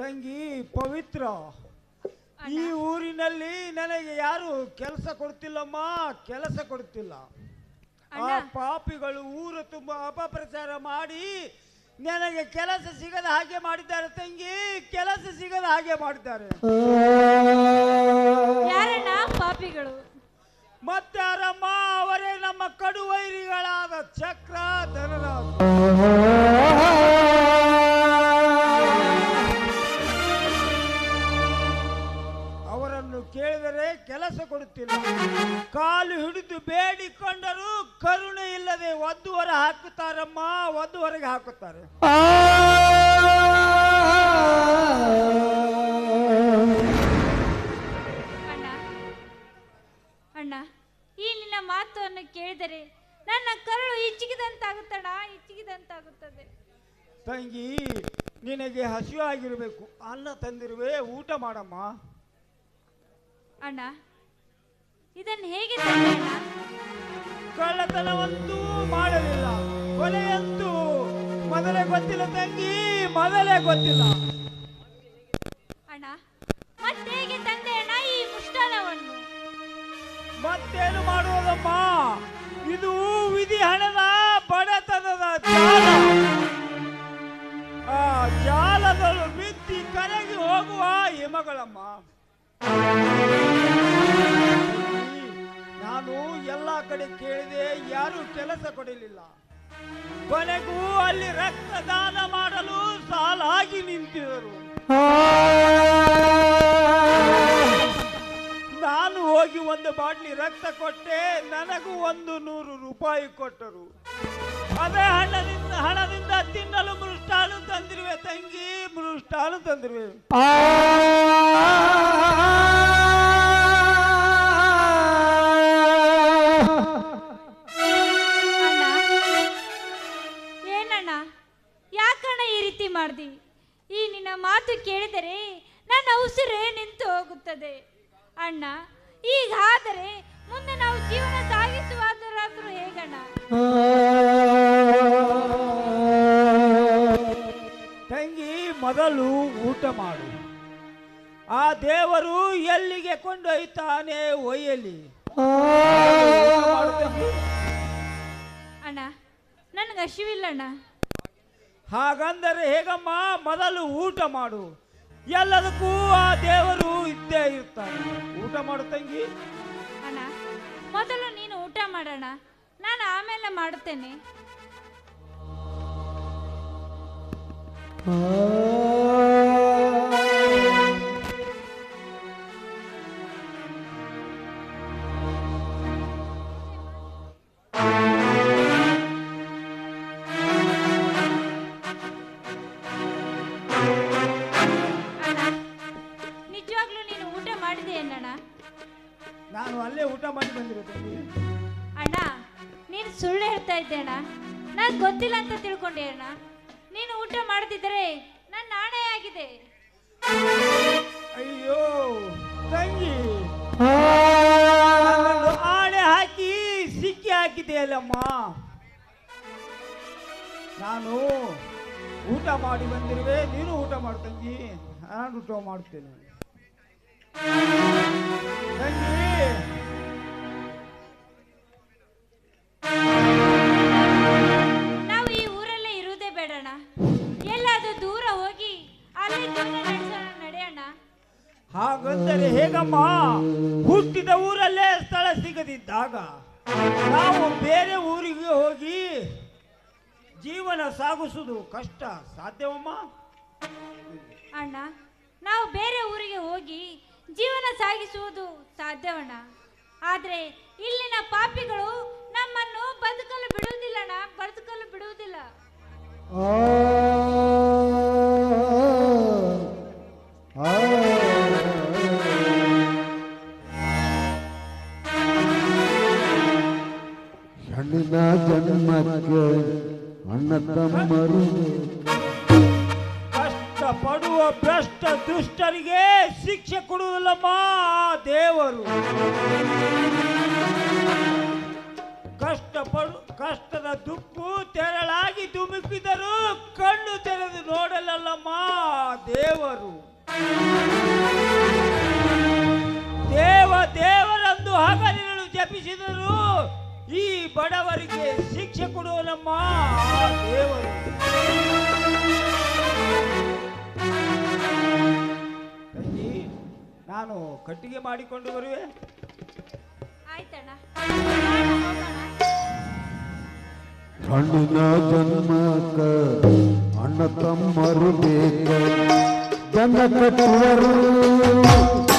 ತಂಗಿ ಪವಿತ್ರ ಈ ಊರಿನಲ್ಲಿ ನನಗೆ ಯಾರು ಕೆಲಸ ಕೊಡ್ತಿಲ್ಲಮ್ಮ? ಕೆಲಸ ಕೊಡ್ತಿಲ್ಲ. ಆ ಪಾಪಿಗಳು ಊರು ತುಂಬಾ ಅಪಪ್ರಚಾರ ಮಾಡಿ ನನಗೆ ಕೆಲಸ ಸಿಗದ ಹಾಗೆ ಮಾಡಿದ್ದಾರೆ ತಂಗಿ ಕೆಲಸ ಸಿಗದ ಹಾಗೆ ಮಾಡಿದ್ದಾರೆ. ಯಾರಣ್ಣ ಪಾಪಿಗಳು? ಮತ್ತಾರಮ್ಮ ಅವರೇ ನಮ್ಮ ಕಡುವೈರಿಗಳಾದ ಚಕ್ರ ಧನರಾಜ. ಕೆಲಸ ಕೊಡುತ್ತಿಲ್ಲ. ಕಾಲು ಹಿಡಿದು ಬೇಡಿಕೊಂಡರು ಕರುಣೆ ಇಲ್ಲದೆ ಒದ್ದುವರೆ ಹಾಕುತ್ತಾರಮ್ಮ ಒದ್ದುವರೆಗೆ ಹಾಕುತ್ತಾರೆ. ಅಣ್ಣ ಅಣ್ಣ ಈ ನಿನ್ನ ಮಾತನ್ನು ಕೇಳಿದರೆ ನನ್ನ ಕರುಳು ಇಚ್ಚಿಗಿದಂತಾಗುತ್ತಣ್ಣ ಇಚ್ಚಿಗಿದಂತಾಗುತ್ತದೆ ತಂಗಿ ನಿನಗೆ ಹಸಿವಾಗಿರಬೇಕು ಅನ್ನ ತಂದಿರುವೆ ಊಟ ಮಾಡಮ್ಮ. ಅಣ್ಣ ಇದನ್ನು ಹೇಗೆ ಕಳ್ಳತನವಂತೂ ಮಾಡಲಿಲ್ಲ. ಕೊಲೆಯಂತೂ ಮೊದಲೇ ಗೊತ್ತಿಲ್ಲ ತಂಗಿ ಮೊದಲೇ ಗೊತ್ತಿಲ್ಲ. ಅಣ್ಣ ಮತ್ತೆ ಹೇಗೆ ತಂದೆ ಅಣ್ಣ ಈ ಮುಷ್ಟಾನವನ್ನು ಮತ್ತೇನು ಮಾಡುವುದಮ್ಮ? ಇದು ವಿಧಿ ಹಣದ ಬಡತನದ ಜಾಲ. ಆ ಜಾಲಗಳು ಬಿತ್ತಿ ಕರಗಿ ಹೋಗುವ ಹಿಮಗಳಮ್ಮ. ನಾನು ಎಲ್ಲ ಕಡೆ ಕೇಳಿದೆ, ಯಾರು ಕೆಲಸ ಕೊಡಲಿಲ್ಲ. ಕೊನೆಗೂ ಅಲ್ಲಿ ರಕ್ತದಾನ ಮಾಡಲು ಸಾಲಾಗಿ ನಿಂತಿದರು ನಾನು ಹೋಗಿ ಒಂದು ಬಾಟ್ಲಿ ರಕ್ತ ಕೊಟ್ಟೆ, ನನಗೂ ಒಂದು ನೂರು ರೂಪಾಯಿ ಕೊಟ್ಟರು. ಅದೇ ಹಣದಿಂದ ಹಣದಿಂದ ತಿನ್ನಲು ಮೃಷ್ಟಾನು ತಂದಿರುವೆ ತಂಗಿ ಮೃಷ್ಟಾನು ತಂದಿರುವೆ. ನಿನ್ನ ಮಾತು ಕೇಳಿದರೆ ನನ್ನ ಉಸಿರೇ ನಿಂತು ಹೋಗುತ್ತದೆ. ಅಣ್ಣ ಈಗಾದರೆ ಮುಂದೆ ನಾವು ಜೀವನ ಸಾಗಿಸುವಾದರಾದ್ರೂ ಹೇಗಣ್ಣ? ತಂಗಿ ಮೊದಲು ಊಟ ಮಾಡು. ಆ ದೇವರು ಎಲ್ಲಿಗೆ ಕೊಂಡೊಯ್ತಾನೆ ಒಯ್ಯಲಿ. ಅಣ್ಣ ನನಗೆ ಹಸಿವಿಲ್ಲಣ್ಣ ಹಾಗಂದರೆ ಹೇಗಮ್ಮ ಮೊದಲು ಊಟ ಮಾಡು. ಎಲ್ಲದಕ್ಕೂ ಆ ದೇವರು ಇದ್ದೇ ಇರ್ತಾನೆ. ಊಟ ಮಾಡು ತಂಗಿ. ಅಣ್ಣ ಮೊದಲು ನೀನು ಊಟ ಮಾಡೋಣ. ನಾನು ಆಮೇಲೆ ಮಾಡುತ್ತೇನೆ. ಮಾಡಿದೆ ಏನಣ್ಣ ನಾನು ಅಲ್ಲೇ ಊಟ ಮಾಡಿ ಬಂದಿರೋದು. ಅಣ್ಣ ನೀನು ಸುಳ್ಳು ಹೇಳ್ತಾ ಇದ್ದೆ ಅಣ್ಣ. ನಾನು ಗೊತ್ತಿಲ್ಲ ಅಂತ ತಿಳ್ಕೊಂಡೆ ಅಣ್ಣ. ನೀನು ಊಟ ಮಾಡದಿದ್ದರೆ ನನ್ನ ನಾಣೆ ಆಗಿದೆ. ಅಯ್ಯೋ ತಂಗಿ. ಆಣೆ ಹಾಕಿ ಸಿಕ್ಕಿ ಹಾಕಿದೆಯಲ್ಲಮ್ಮ ನಾನು ಊಟ ಮಾಡಿ ಬಂದಿರುವೆ ನೀನು ಊಟ ಮಾಡ್ತಂಗಿ ನಾನು ಊಟ ಮಾಡ್ತೇನೆ. ನಾವು ಈ ಊರಲ್ಲೇ ಇರುವುದೇ ಬೇಡಣ್ಣ. ಎಲ್ಲಾದ್ರೂ ದೂರ ಹೋಗಿ ಅಲ್ಲಿ ಜೀವನ ನಡೆಸೋಣ ನಡೆಯೋಣ. ಹಾಗಂದರೆ ಹೇಗಮ್ಮ? ಹುಟ್ಟಿದ ಊರಲ್ಲೇ ಸ್ಥಳ ಸಿಗದಿದ್ದಾಗ ನಾವು ಬೇರೆ ಊರಿಗೆ ಹೋಗಿ ಜೀವನ ಸಾಗಿಸುವುದು ಕಷ್ಟ ಸಾಧ್ಯವಮ್ಮ? ಅಣ್ಣ ನಾವು ಬೇರೆ ಊರಿಗೆ ಹೋಗಿ ಜೀವನ ಸಾಗಿಸುವುದು ಸಾಧ್ಯವಣ್ಣ ಆದರೆ ಇಲ್ಲಿನ ಪಾಪಿಗಳು ನಮ್ಮನ್ನು ಬದುಕಲು ಬಿಡುವುದಿಲ್ಲಣ್ಣ ಬದುಕಲು ಬಿಡುವುದಿಲ್ಲ ಹೆಣ್ಣಿನ ಜನ್ಮಕ್ಕೆ ಅಣ್ಣ ತಮ್ಮರು ಪಡುವ ಭ್ರಷ್ಟ ದುಷ್ಟರಿಗೆ ಶಿಕ್ಷೆ ಕೊಡುವುದಿಲ್ಲಮ್ಮ ದೇವರು. ಕಷ್ಟ ಪಡು ಕಷ್ಟದ ದುಪ್ಪು ತೆರಳಾಗಿ ಧುಮುಕಿದರೂ ಕಣ್ಣು ತೆರೆದು ನೋಡಲಲ್ಲಮ್ಮ ದೇವರು. ದೇವ ದೇವರಂದು ಹಗಲಿನಲ್ಲಿ ಜಪಿಸಿದರು ಈ ಬಡವರಿಗೆ ಶಿಕ್ಷೆ ಕೊಡುವ ನಮ್ಮ ದೇವರು. ಕಟ್ಟಿಗೆ ಮಾಡಿಕೊಂಡು ಬರುವೆ? ಆಯ್ತಣ್ಣ. ಹಣ್ಣಿನ ಜನ್ಮಕ ಅಣ್ಣ ತಮ್ಮರು ಬೇಕ. ಜನ ಕಟ್ಟುವರು.